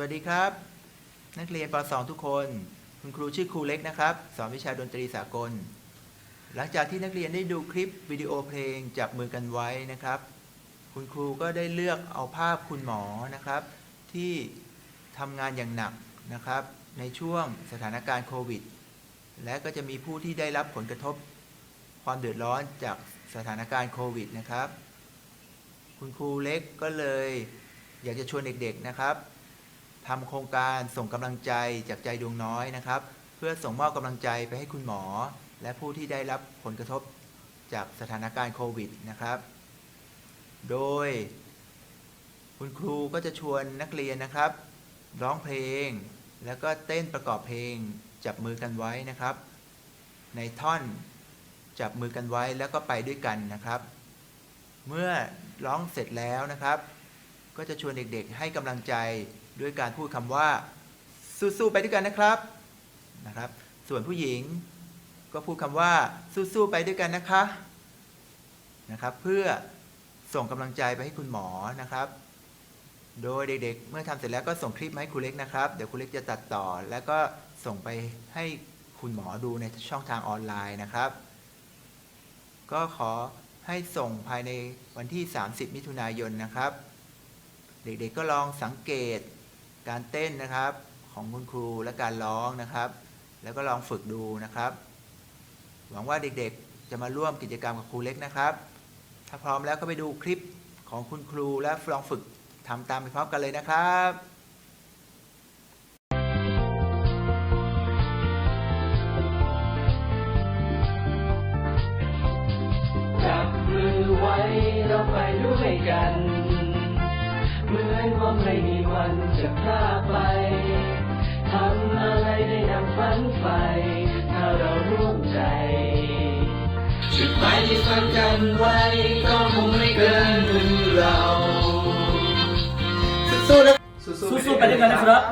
วัสดีครับ นักเรียนป .2 ทุกคน คุณครูชื่อครูเล็กนะครับ สอนวิชาดนตรีสากล หลังจากที่นักเรียนได้ดูคลิปวิดีโอเพลงจับมือกันไว้นะครับ คุณครูก็ได้เลือกเอาภาพคุณหมอนะครับ ที่ทำงานอย่างหนักนะครับ ในช่วงสถานการณ์โควิด และก็จะมีผู้ที่ได้รับผลกระทบความเดือดร้อนจากสถานการณ์โควิดนะครับ คุณครูเล็กก็เลยอยากจะชวนเด็กๆนะครับ ทำโครงการส่งกำลังใจจากใจดวงน้อยนะครับ เพื่อส่งมอบกำลังใจไปให้คุณหมอ และผู้ที่ได้รับผลกระทบจากสถานการณ์โควิดนะครับ โดย คุณครูก็จะชวนนักเรียนนะครับ ร้องเพลง แล้วก็เต้นประกอบเพลงจับมือกันไว้นะครับ ในท่อนจับมือกันไว้แล้วก็ไปด้วยกันนะครับ เมื่อร้องเสร็จแล้วนะครับ ก็จะชวนเด็กๆ ให้กำลังใจด้วยการพูดคำว่า สู้ๆไปด้วยกันนะครับนะครับ ส่วนผู้หญิงก็พูดคำว่า สู้ๆไปด้วยกันนะคะนะครับ เพื่อส่งกำลังใจไปให้คุณหมอนะครับ โดยเด็กๆ เมื่อทำเสร็จแล้วก็ส่งคลิปมาให้ครูเล็กนะครับ เดี๋ยวครูเล็กจะตัดต่อ แล้วก็ส่งไปให้คุณหมอดูในช่องทางออนไลน์นะครับ ก็ขอให้ส่งภายในวันที่ 30 มิถุนายนนะครับ เด็กๆก็ลองสังเกตการเต้นนะครับของคุณครูและการร้องนะครับ แล้วก็ลองฝึกดูนะครับ หวังว่าเด็กๆจะมาร่วมกิจกรรมกับครูเล็กนะครับ ถ้าพร้อมแล้วก็ไปดูคลิปของคุณครูและลองฝึกทำตามไปพร้อมกันเลยนะครับ มือนว่าไม่มีวันจะพลาดไปทำอะไรได้ดังฝันใฝ่ถ้าเราร่วมใจ จุดหมายที่ฝันกันไว้ก็คงไม่เกินมือเรา สู้ๆนะสู้ๆไปด้วยกันนะครับ